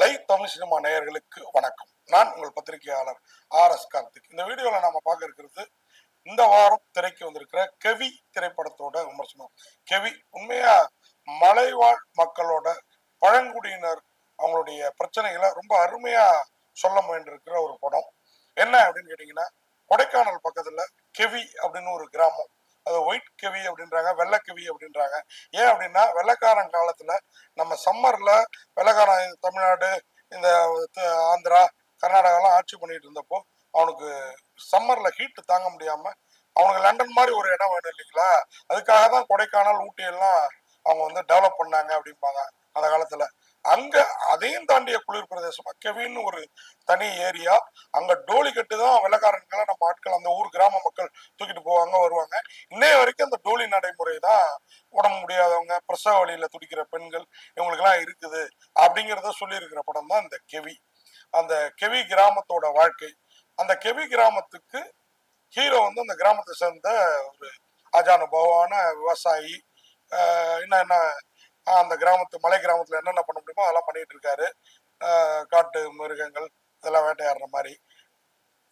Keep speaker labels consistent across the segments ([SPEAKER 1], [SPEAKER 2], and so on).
[SPEAKER 1] Live Tamil cinema நேயர்களுக்கு வணக்கம். நான் உங்கள் பத்திரிகையாளர் ஆர் எஸ் கார்த்திக். இந்த வீடியோவில் நாம பார்க்க இருக்கிறது இந்த வாரம் திரைக்கு வந்திருக்கிற கெவி திரைப்படத்தோட விமர்சனம். கெவி உண்மையா மலைவாழ் மக்களோட பழங்குடியினர் அவங்களுடைய பிரச்சனைகளை ரொம்ப அருமையா சொல்ல முயன்றிருக்கிற ஒரு படம். என்ன அப்படின்னு கேட்டிங்கன்னா கொடைக்கானல் பக்கத்துல கெவி அப்படின்னு ஒரு கிராமம். அது ஒயிட் கெவி அப்படின்றாங்க வெள்ளை கெவி அப்படின்றாங்க. ஏன் அப்படின்னா வெள்ளைக்காரன் காலத்துல நம்ம சம்மர்ல வெள்ளைக்காரன் தமிழ்நாடு இந்த ஆந்திரா கர்நாடகாலாம் ஆட்சி பண்ணிட்டு இருந்தப்போ அவனுக்கு சம்மர்ல ஹீட் தாங்க முடியாம அவனுக்கு லண்டன் மாதிரி ஒரு இடம் வேணும் இல்லைங்களா? அதுக்காக தான் கொடைக்கானல் ஊட்டி எல்லாம் அவங்க வந்து டெவலப் பண்ணாங்க அப்படிம்பாங்க அந்த காலத்துல. அங்க அதையும் தாண்டிய குளிர் பிரதேசம். கெவின்னு ஒரு தனி ஏரியா. அங்க டோலி கட்டு தான் வெள்ளக்காரன்களை நம்ம ஆட்கள் அந்த ஊர் கிராம மக்கள் தூக்கிட்டு போவாங்க வருவாங்க. இன்னைய வரைக்கும் அந்த டோலி நடைமுறை தான் உடம்பு முடியாதவங்க பிரசவ வழியில துடிக்கிற பெண்கள் இவங்களுக்கெல்லாம் இருக்குது அப்படிங்கிறத சொல்லியிருக்கிற படம் தான் இந்த கெவி. அந்த கெவி கிராமத்தோட வாழ்க்கை. அந்த கெவி கிராமத்துக்கு ஹீரோ வந்து அந்த கிராமத்தை சேர்ந்த ஒரு அஜானுபவான விவசாயி என்ன என்ன அந்த கிராமத்து மலை கிராமத்துல என்னென்ன பண்ண முடியுமோ அதெல்லாம் பண்ணிட்டு இருக்காரு. ஆஹ் காட்டு மிருகங்கள் இதெல்லாம் வேட்டையாடுற மாதிரி.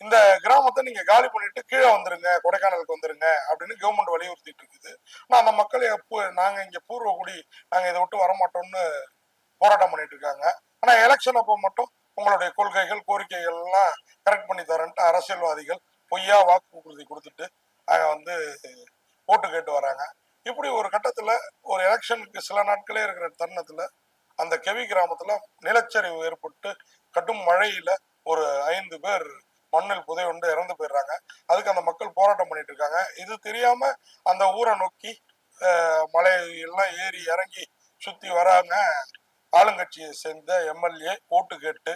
[SPEAKER 1] இந்த கிராமத்தை நீங்க காலி பண்ணிட்டு கீழே வந்துருங்க கொடைக்கானலுக்கு வந்துருங்க அப்படின்னு கவர்மெண்ட் வலியுறுத்திட்டு இருக்குது. ஆனா அந்த மக்கள் எப்போ நாங்க இங்க பூர்வகுடி நாங்க இதை விட்டு வர மாட்டோம்னு போராட்டம் பண்ணிட்டு இருக்காங்க. ஆனா எலெக்ஷன் அப்போ மட்டும் உங்களுடைய கொள்கைகள் கோரிக்கைகள் எல்லாம் கரெக்ட் பண்ணி தரேன்ட்டு அரசியல்வாதிகள் பொய்யா வாக்குறுதி கொடுத்துட்டு அங்கே வந்து ஓட்டு கேட்டு வராங்க. இப்படி ஒரு கட்டத்தில் ஒரு எலெக்ஷனுக்கு சில நாட்களே இருக்கிற தருணத்தில் அந்த கெவி கிராமத்தில் நிலச்சரிவு ஏற்பட்டு கடும் மழையில் ஒரு ஐந்து பேர் மண்ணில் புதையுண்டு இறந்து போயிடுறாங்க. அதுக்கு அந்த மக்கள் போராட்டம் பண்ணிட்டு இருக்காங்க. இது தெரியாமல் அந்த ஊரை நோக்கி மலையெல்லாம் மலை எல்லாம் ஏறி இறங்கி சுற்றி வராங்க ஆளுங்கட்சியை சேர்ந்த எம்எல்ஏ ஓட்டு கேட்டு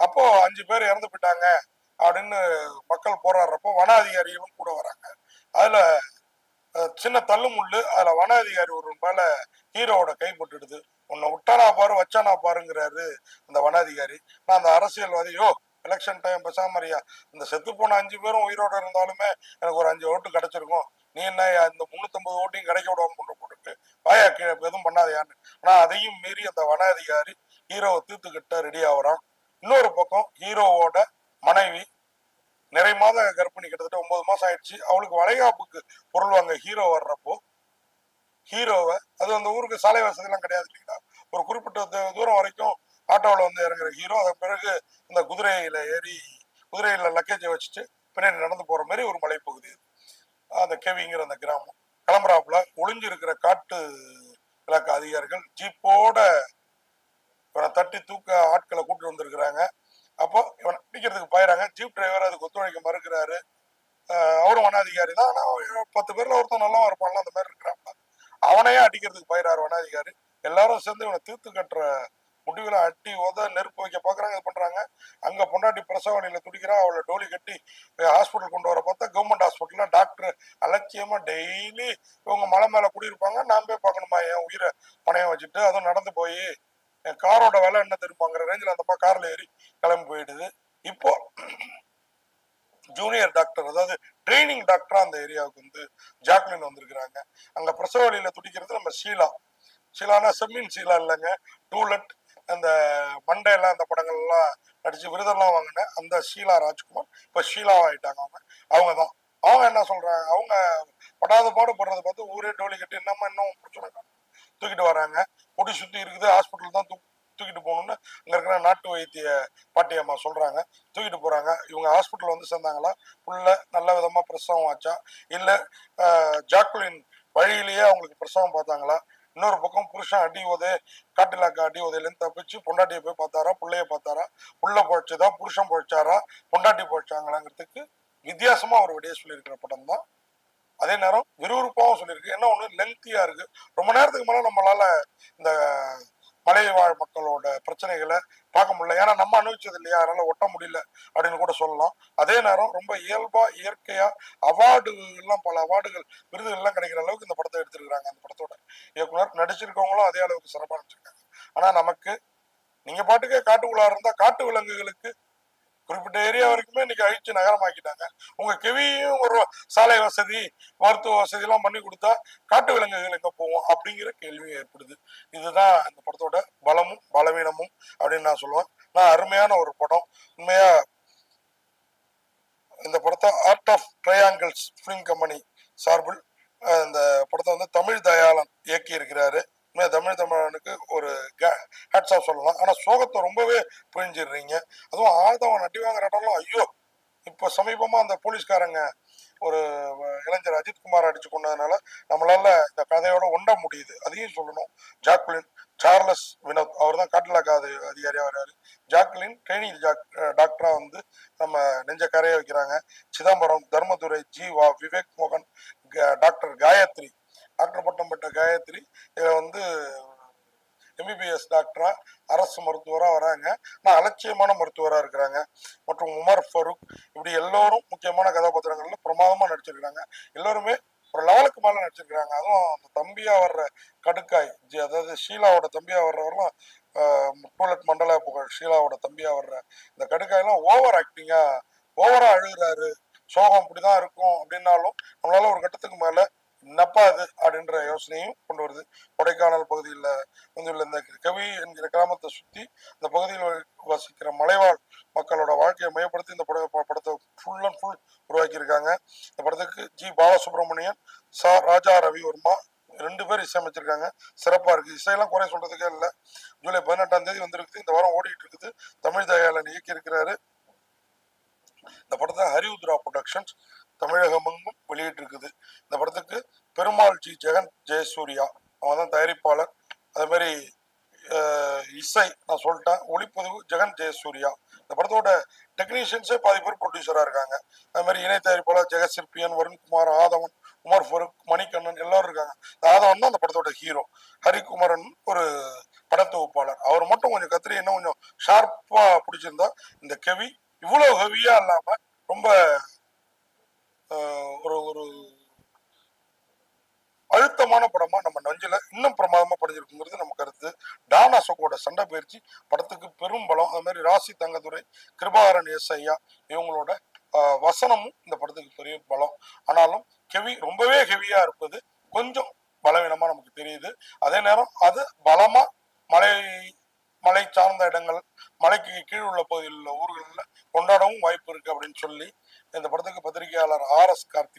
[SPEAKER 1] அப்போ அஞ்சு பேர் இறந்து போயிட்டாங்க அப்படின்னு மக்கள் போராடுறப்போ வன அதிகாரிகளும் கூட வராங்க. அதில் சின்ன தள்ளுமுள்ளு அதுல வன அதிகாரி ஒரு மேல ஹீரோவோட கைப்பட்டுடுது உன்னை விட்டானா பாரு வச்சானா பாருங்கிறாரு அந்த வன அதிகாரி நான் அந்த அரசியல்வாதி யோ எலெக்ஷன் டைம் பேசாமறியா இந்த செத்து போன அஞ்சு பேரும் உயிரோட இருந்தாலுமே எனக்கு ஒரு அஞ்சு ஓட்டு கிடைச்சிருக்கும். நீ என்ன இந்த முன்னூத்தம்பது ஓட்டையும் கிடைக்க விடாம கொண்டு போட்டுட்டு வாயா கீழே எதுவும் பண்ணாதையான்னு. ஆனா அதையும் மீறி அந்த வன அதிகாரி ஹீரோவை தீர்த்துக்கிட்ட ரெடி ஆகுறான் இன்னொரு பக்கம் ஹீரோவோட மனைவி நிறைய மாத கர்ப்பிணி கிட்டத்தட்ட ஒன்பது மாசம் ஆயிடுச்சு. அவளுக்கு வளைகாப்புக்கு பொருள் வாங்க ஹீரோ வர்றப்போ ஹீரோவை அது அந்த ஊருக்கு சாலை வசதி எல்லாம் கிடையாது இல்லைங்களா? ஒரு குறிப்பிட்ட தூரம் வரைக்கும் ஆட்டோவில் வந்து இறங்குற ஹீரோ அதன் பிறகு இந்த குதிரையில ஏறி குதிரையில லக்கேஜை வச்சுட்டு பின்னாடி நடந்து போற மாதிரி ஒரு மலைப்பகுதி அந்த கெவிங்கிற அந்த கிராமம். கிளம்புறாப்புல ஒளிஞ்சு இருக்கிற காட்டு விளக்க அதிகாரிகள் ஜீப்போட தட்டி தூக்க ஆட்களை கூட்டு வந்திருக்கிறாங்க. அப்போ இவனை பிடிக்கிறதுக்கு போயிடறாங்க ஜீப் டிரைவர் அதுக்கு ஒத்துழைக்க மறுக்கிறாரு. அவரும் வனாதிகாரி தான். ஆனால் பத்து பேர்ல ஒருத்தன் நல்லா இருப்பான்ல அந்த மாதிரி இருக்கிறாங்க அவனையே அடிக்கிறதுக்கு போயிறாரு வனாதிகாரி. எல்லாரும் சேர்ந்து இவனை தீர்த்து கட்டுற முடிவில் அட்டி உத நெருப்பு வைக்க பார்க்குறாங்க இது பண்ணுறாங்க அங்கே பொண்டாட்டி பிரசவனியில் துடிக்கிறான் துடிக்கிறா அவளை டோலி கட்டி ஹாஸ்பிட்டல் கொண்டு வர பார்த்தா கவர்மெண்ட் ஹாஸ்பிட்டலில் டாக்டர் அலட்சியமாக டெய்லி இவங்க மலை மேலே குடியிருப்பாங்க. நான் போய் பார்க்கணுமா? என் உயிரை பணையம் வச்சுட்டு அதுவும் நடந்து போய் என் காரோட விலை என்ன தெரியுமாங்கிற ரேஞ்சில் அந்த காரில் ஏறி கிளம்பி போயிடுது. இப்போ ஜூனியர் டாக்டர் அதாவது ட்ரைனிங் டாக்டரா அந்த ஏரியாவுக்கு வந்து ஜாக்லின் வந்திருக்கிறாங்க. அங்க பிரசவ வழியில துடிக்கிறது நம்ம ஷீலா. ஷீலானா செம்மின் ஷீலா இல்லைங்க. டூலட் அந்த மண்டையெல்லாம் அந்த படங்கள்லாம் நடிச்சு விருதெல்லாம் வாங்கினேன் அந்த ஷீலா ராஜ்குமார் இப்போ ஷீலா ஆயிட்டாங்க அவங்க. அவங்க தான் அவங்க என்ன சொல்றாங்க? அவங்க படாத பாடுபடுறத பார்த்து ஊரே டோலி கட்டி என்னம்மா இன்னும் பிரச்சனை? தூக்கிட்டு வராங்க. பொடி சுத்தி இருக்குது ஹாஸ்பிட்டல் தான் தூக்கி தூக்கிட்டு போகணும்னு அங்கே இருக்கிற நாட்டு வைத்திய பாட்டியம்மா சொல்கிறாங்க தூக்கிட்டு போகிறாங்க இவங்க ஹாஸ்பிட்டல் வந்து சேர்ந்தாங்களா? புள்ள நல்ல விதமாக பிரசவம் ஆச்சா? இல்லை ஜாக்குலின் வழியிலேயே அவங்களுக்கு பிரசவம் பார்த்தாங்களா? இன்னொரு பக்கம் புருஷன் அடி உதே காட்டிலாக்கா அடி உதையிலேருந்து தப்பிச்சு பொண்டாட்டியை போய் பார்த்தாரா? பிள்ளைய பார்த்தாரா? புள்ள பொழைச்சதா? புருஷன் பொழைச்சாரா? பொண்டாட்டி பொழைச்சாங்களாங்கிறதுக்கு வித்தியாசமாக ஒரு விடைய சொல்லியிருக்கிற படம் தான். அதே நேரம் விறுவிறுப்பாகவும் சொல்லியிருக்கு. என்ன ஒன்று லென்த்தியாக இருக்குது ரொம்ப நேரத்துக்கு மேலே நம்மளால் இந்த மலை வாழ் மக்களோட பிரச்சனைகளை பார்க்க முடியல. ஏன்னா நம்ம அனுபவிச்சது இல்லையா? அதனால ஒட்ட முடியல அப்படின்னு கூட சொல்லலாம். அதே நேரம் ரொம்ப இயல்பா இயற்கையா அவார்டு எல்லாம் பல அவார்டுகள் விருதுகள் எல்லாம் கிடைக்கிற அளவுக்கு இந்த படத்தை எடுத்திருக்கிறாங்க அந்த படத்தோட. இயக்குனர் நடிச்சிருக்கவங்களும் அதே அளவுக்கு சிறப்பாக நடிச்சிருக்காங்க. ஆனா நமக்கு நீங்க பாட்டுக்கே காட்டுக்குள்ளார இருந்தா காட்டு விலங்குகளுக்கு குறிப்பிட்ட ஏரியா வரைக்குமே இன்னைக்கு அழிச்சு நகரமாக்கிட்டாங்க. உங்க கெவியும் ஒரு சாலை வசதி மருத்துவ வசதி எல்லாம் பண்ணி கொடுத்தா காட்டு விலங்குகள் எங்க போவோம் அப்படிங்கிற கேள்வி ஏற்படுது. இதுதான் இந்த படத்தோட பலமும் பலவீனமும் அப்படின்னு நான் சொல்லுவேன். நான் அருமையான ஒரு படம். உண்மையா இந்த படத்தை art of triangles film company சார்பில் இந்த படத்தை வந்து தமிழ் தயாளன் இயக்கி இருக்கிறாரு தமிழ் தமிழனுக்கு ஒரு ஹேட்ஸ் சொல்லலாம். ஆனால் சோகத்தை ரொம்பவே புரிஞ்சிடுறீங்க. அதுவும் ஆதவன் அடி வாங்குற இடம்லாம் ஐயோ! இப்போ சமீபமாக அந்த போலீஸ்காரங்க ஒரு இளைஞர் அஜித்குமார் அடிச்சு கொண்டதுனால நம்மளால இந்த கதையோட ஒண்ட முடியுது. அதையும் சொல்லணும். ஜாக்லின் சார்லஸ் வினோத் அவர் தான் காட்டிலாக்கா அது அதிகாரியாக வர்றாரு ஜாக்லின் ட்ரைனிங் ஜாக் டாக்டரா வந்து நம்ம நெஞ்ச கரைய வைக்கிறாங்க. சிதம்பரம் தர்மதுரை ஜீவா விவேக் மோகன் க- டாக்டர் காயத்ரி. டாக்டர் பட்டம் பெற்ற காயத்ரி இதை வந்து எம்பிபிஎஸ் டாக்டரா அரசு மருத்துவராக வராங்க. ஆனால் அலட்சியமான மருத்துவராக இருக்கிறாங்க. மற்றும் உமர் ஃபரூக் இப்படி எல்லோரும் முக்கியமான கதாபாத்திரங்களில் பிரமாதமாக நடிச்சிருக்கிறாங்க. எல்லோருமே ஒரு லெவலுக்கு மேலே நடிச்சிருக்கிறாங்க. அதுவும் அந்த தம்பியாக வர்ற கடுக்காய் ஜி- அதாவது ஷீலாவோட தம்பியாக வர்றவரெல்லாம் டூலட் மண்டல புகழ் ஷீலாவோட தம்பியாக வர்ற இந்த கடுக்காயெல்லாம் ஓவர் ஆக்டிங்காக ஓவராக அழுகுறாரு. சோகம் இப்படி தான் இருக்கும் அப்படின்னாலும் நம்மளால ஒரு கட்டத்துக்கு மேலே என்னப்பா அது அப்படின்ற யோசனையும் கொண்டு வருது. கொடைக்கானல் பகுதியில் வந்துள்ள இந்த கவி என்கிற கிராமத்தை சுற்றி இந்த பகுதியில் வசிக்கிற மலைவாழ் மக்களோட வாழ்க்கையை மையப்படுத்தி இந்த பட படத்தை ஃபுல் அண்ட் ஃபுல் உருவாக்கியிருக்காங்க. இந்த படத்துக்கு ஜி பாலசுப்ரமணியன் சா ராஜா ரவிவர்மா ரெண்டு பேர் இசையமைச்சிருக்காங்க. சிறப்பாக இருக்குது இசையெல்லாம் குறை சொல்கிறதுக்கே இல்லை. ஜூலை பதினெட்டாம் தேதி வந்திருக்குது. இந்த வாரம் ஓடிட்டு இருக்குது. தமிழ் தயாளன் இயக்கியிருக்கிறாரு. இந்த படத்தை ஹரிவுத்ரா ப்ரொடக்ஷன்ஸ் தமிழகமெங்கும் வெளியிட்டிருக்குது. இந்த படத்துக்கு பெருமாள் ஜி ஜெகன் ஜெயசூர்யா. அவன் தான் தயாரிப்பாளர். அதே மாதிரி இசை நான் சொல்லிட்டேன். ஒளிப்பதிவு ஜெகன் ஜெயசூர்யா. இந்த படத்தோட டெக்னீஷியன்ஸே பாதி பேர் ப்ரொடியூசராக இருக்காங்க. அதே மாதிரி இணை தயாரிப்பாளர் ஜெகசிற்பியன் வருண்குமார் ஆதவன் உமர் ஃபருக் மணிகண்ணன் எல்லாரும் இருக்காங்க. இந்த ஆதவன் தான் அந்த படத்தோட ஹீரோ ஹரிகுமரன் ஒரு படத்தொகுப்பாளர் அவர் மட்டும் கொஞ்சம் கத்திரி இன்னும் கொஞ்சம் ஷார்ப்பாக பிடிச்சிருந்தா இந்த கவி இவ்வளோ ஹெவியாக இல்லாமல் ரொம்ப ஒரு ஒரு அழுத்தமான படமா நம்ம நஞ்சில இன்னும் பிரமாதமா படிஞ்சிருக்குங்கிறது நம்ம கருத்து. டான் அசோக்கோட சண்டை பயிற்சி படத்துக்கு பெரும் பலம். அது மாதிரி ராசி தங்கதுரை கிருபாகரன் எஸ் ஐயா இவங்களோட வசனமும் இந்த படத்துக்கு பெரிய பலம். ஆனாலும் ஹெவி ரொம்பவே ஹெவியா இருப்பது கொஞ்சம் பலவீனமா நமக்கு தெரியுது. அதே நேரம் அது பலமா மலை மலை சார்ந்த இடங்கள் மலைக்கு கீழ் உள்ள பகுதியில் உள்ள ஊர்களில் கொண்டாடவும் வாய்ப்பு இருக்கு அப்படின்னு சொல்லி இந்த படத்துக்கு பத்திரிகையாளர் ஆர் எஸ் கார்த்திக்